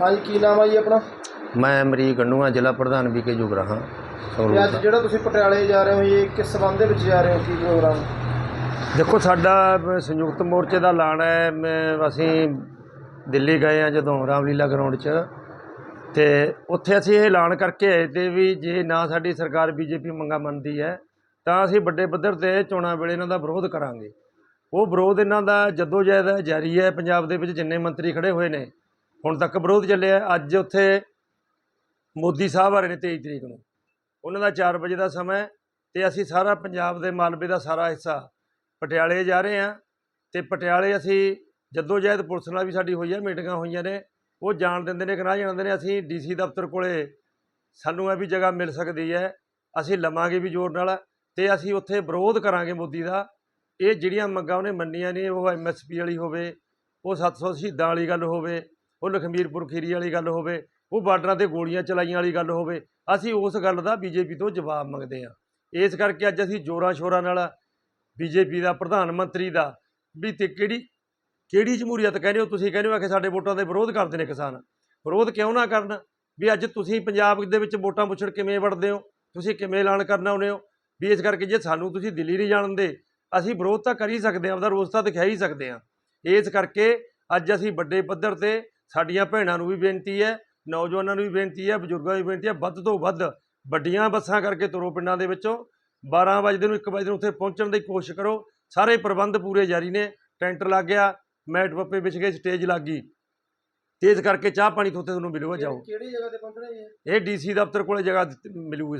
ਹਾਂਜੀ ਕੀ ਨਾਮ ਆ ਜੀ ਆਪਣਾ? ਮੈਂ ਅਮਰੀਕ ਗੰਡੂਆ ਜ਼ਿਲ੍ਹਾ ਪ੍ਰਧਾਨ ਵਿਕੇ ਜੁਗਰਾਹਾਂ ਤੇ ਸੰਗਰੂਰ ਅੱਜ ਦਾ। ਜਿਹੜਾ ਤੁਸੀਂ ਪਟਿਆਲੇ ਜਾ ਰਹੇ ਹੋ ਇਹ ਕਿਸ ਸੰਬੰਧ ਦੇ ਵਿੱਚ ਜਾ ਰਹੇ ਹੋ ਕੀ ਪ੍ਰੋਗਰਾਮ? ਦੇਖੋ ਸਾਡਾ ਅਹ, ਸੰਯੁਕਤ ਮੋਰਚੇ ਦਾ ਐਲਾਨ ਹੈ ਮੈਂ ਅਸੀਂ ਦਿੱਲੀ ਗਏ ਆ ਜਦੋਂ ਰਾਮਲੀਲਾ ਗਰਾਊਂਡ 'ਚ। ਤੇ ਉੱਥੇ ਅਸੀਂ ਇਹ ਐਲਾਨ ਕਰਕੇ ਆਏ ਤੇ ਵੀ ਜੇ ਨਾ ਸਾਡੀ ਸਰਕਾਰ ਬੀਜੇਪੀ ਮੰਗਾ ਮੰਨਦੀ ਹੈ ਤਾਂ ਅਸੀਂ ਵੱਡੇ ਪੱਧਰ ਤੇ ਚੋਣਾਂ ਵੇਲੇ ਇਹਨਾਂ ਦਾ ਵਿਰੋਧ ਕਰਾਂਗੇ। ਉਹ ਵਿਰੋਧ ਇਹਨਾਂ ਦਾ ਜਦੋਜਹਿਦ ਹੈ, ਜਾਰੀ ਹੈ ਪੰਜਾਬ ਦੇ ਵਿੱਚ ਜਿੰਨੇ ਮੰਤਰੀ ਖੜੇ ਹੋਏ ਨੇ ਹੁਣ ਤੱਕ ਵਿਰੋਧ ਚੱਲਿਆ ਅੱਜ ਉੱਥੇ ਮੋਦੀ ਸਾਹਿਬ ਆ ਰਹੇ ਨੇ 23 ਤਰੀਕ ਨੂੰ। ਉਹਨਾਂ ਦਾ 4 ਵਜੇ ਦਾ ਸਮਾਂ ਹੈ ਤੇ ਅਸੀਂ ਸਾਰਾ ਪੰਜਾਬ ਦੇ ਮਾਲਵੇ ਦਾ ਸਾਰਾ ਹਿੱਸਾ ਪਟਿਆਲੇ ਜਾ ਰਹੇ ਹਾਂ ਤੇ ਪਟਿਆਲੇ ਅਸੀਂ ਜਦੋਂ ਜਹਿਦ ਪੁਲਿਸ ਨਾਲ ਵੀ ਸਾਡੀ ਹੋਈ ਹੈ ਮੀਟਿੰਗਾਂ ਹੋਈਆਂ ਨੇ। ਉਹ ਜਾਣ ਦਿੰਦੇ ਨੇ ਕਿ ਨਾ ਜਾਣ ਦਿੰਦੇ ਨੇ। ਅਸੀਂ ਡੀਸੀ ਦਫ਼ਤਰ ਕੋਲੇ ਸਾਨੂੰ ਇਹ ਵੀ ਜਗ੍ਹਾ ਮਿਲ ਸਕਦੀ ਹੈ। ਅਸੀਂ ਲਵਾਂਗੇ ਵੀ ਜ਼ੋਰ ਨਾਲ ਤੇ ਅਸੀਂ ਉੱਥੇ ਵਿਰੋਧ ਕਰਾਂਗੇ ਮੋਦੀ ਦਾ। ਇਹ ਜਿਹੜੀਆਂ ਮੰਗਾਂ ਉਹਨੇ ਮੰਨੀਆਂ ਨੇ, ਉਹ ਐਮਐਸਪੀ ਵਾਲੀ ਹੋਵੇ, ਉਹ 700 ਸ਼ਹੀਦਾਂ ਵਾਲੀ ਗੱਲ ਹੋਵੇ ਉਹ ਲਖਮੀਰਪੁਰ ਖੀਰੀ ਵਾਲੀ ਗੱਲ ਹੋਵੇ, ਉਹ ਬਾਰਡਰਾਂ ਤੇ ਗੋਲੀਆਂ ਚਲਾਈਆਂ ਵਾਲੀ ਗੱਲ ਹੋਵੇ, ਅਸੀਂ ਉਸ ਗੱਲ ਦਾ ਬੀਜੇਪੀ ਤੋਂ ਜਵਾਬ ਮੰਗਦੇ ਹਾਂ। ਇਸ ਕਰਕੇ ਅੱਜ ਅਸੀਂ ਜੋਰਾਂ ਸ਼ੋਰਾਂ ਨਾਲ ਬੀਜੇਪੀ ਦਾ, ਪ੍ਰਧਾਨ ਮੰਤਰੀ ਦਾ, ਵੀ ਤੇ ਕਿਹੜੀ ਕਿਹੜੀ ਜਮਹੂਰੀਅਤ ਕਹਿੰਦੇ ਹੋ? ਤੁਸੀਂ ਕਹਿੰਦੇ ਹੋ ਕਿ ਸਾਡੇ ਵੋਟਾਂ ਦੇ ਵਿਰੋਧ ਕਰਦੇ ਨੇ ਕਿਸਾਨ। ਵਿਰੋਧ ਕਿਉਂ ਨਾ ਕਰਨ? ਵੀ ਅੱਜ ਤੁਸੀਂ ਪੰਜਾਬ ਦੇ ਵਿੱਚ ਵੋਟਾਂ ਪੁੱਛਣ ਕਿਵੇਂ ਵੜਦੇ ਹੋ? ਤੁਸੀਂ ਕਿਵੇਂ ਐਲਾਨ ਕਰਨਾ ਆਉਂਦੇ ਹੋ? ਵੀ ਇਸ ਕਰਕੇ ਜੇ ਸਾਨੂੰ ਤੁਸੀਂ ਦਿੱਲੀ ਨਹੀਂ ਜਾਣ ਦਿੰਦੇ, ਅਸੀਂ ਵਿਰੋਧ ਤਾਂ ਕਰ ਹੀ ਸਕਦੇ ਹਾਂ, ਆਪਦਾ ਰੋਸ ਤਾਂ ਦਿਖਾ ਹੀ ਸਕਦੇ ਹਾਂ। ਇਸ ਕਰਕੇ ਅੱਜ ਅਸੀਂ ਵੱਡੇ ਪੱਧਰ ਤੇ ਸਾਡੀਆਂ ਭੈਣਾਂ ਨੂੰ ਵੀ ਬੇਨਤੀ ਹੈ ਨੌਜਵਾਨਾਂ ਨੂੰ ਵੀ ਬੇਨਤੀ ਹੈ ਬਜ਼ੁਰਗਾਂ ਨੂੰ ਵੀ ਬੇਨਤੀ ਹੈ ਵੱਧ ਤੋਂ ਵੱਧ ਵੱਡੀਆਂ ਬੱਸਾਂ ਕਰਕੇ ਤੁਰੋ ਪਿੰਡਾਂ ਦੇ ਵਿੱਚੋਂ। 12 ਵਜੇ ਨੂੰ 1 ਵਜੇ ਨੂੰ ਉੱਥੇ ਪਹੁੰਚਣ ਦੀ ਕੋਸ਼ਿਸ਼ ਕਰੋ। ਸਾਰੇ ਪ੍ਰਬੰਧ ਪੂਰੇ ਜਾਰੀ ਨੇ। ਟੈਂਟ ਲੱਗ ਗਿਆ ਮੈਟ ਪੱਪੇ ਵਿਛ ਗਏ ਸਟੇਜ ਲੱਗ ਗਈ। ਤੇਜ਼ ਕਰਕੇ ਚਾਹ ਪਾਣੀ ਤੋਂ ਉੱਥੇ ਤੁਹਾਨੂੰ ਮਿਲੂਗਾ ਜਾਓ। ਕਿਹੜੀ ਜਗ੍ਹਾ ਤੇ ਪਹੁੰਚਣਾ ਇਹ? ਇਹ ਡੀਸੀ ਦਫ਼ਤਰ ਕੋਲੇ ਜਗ੍ਹਾ ਮਿਲੂਗੀ।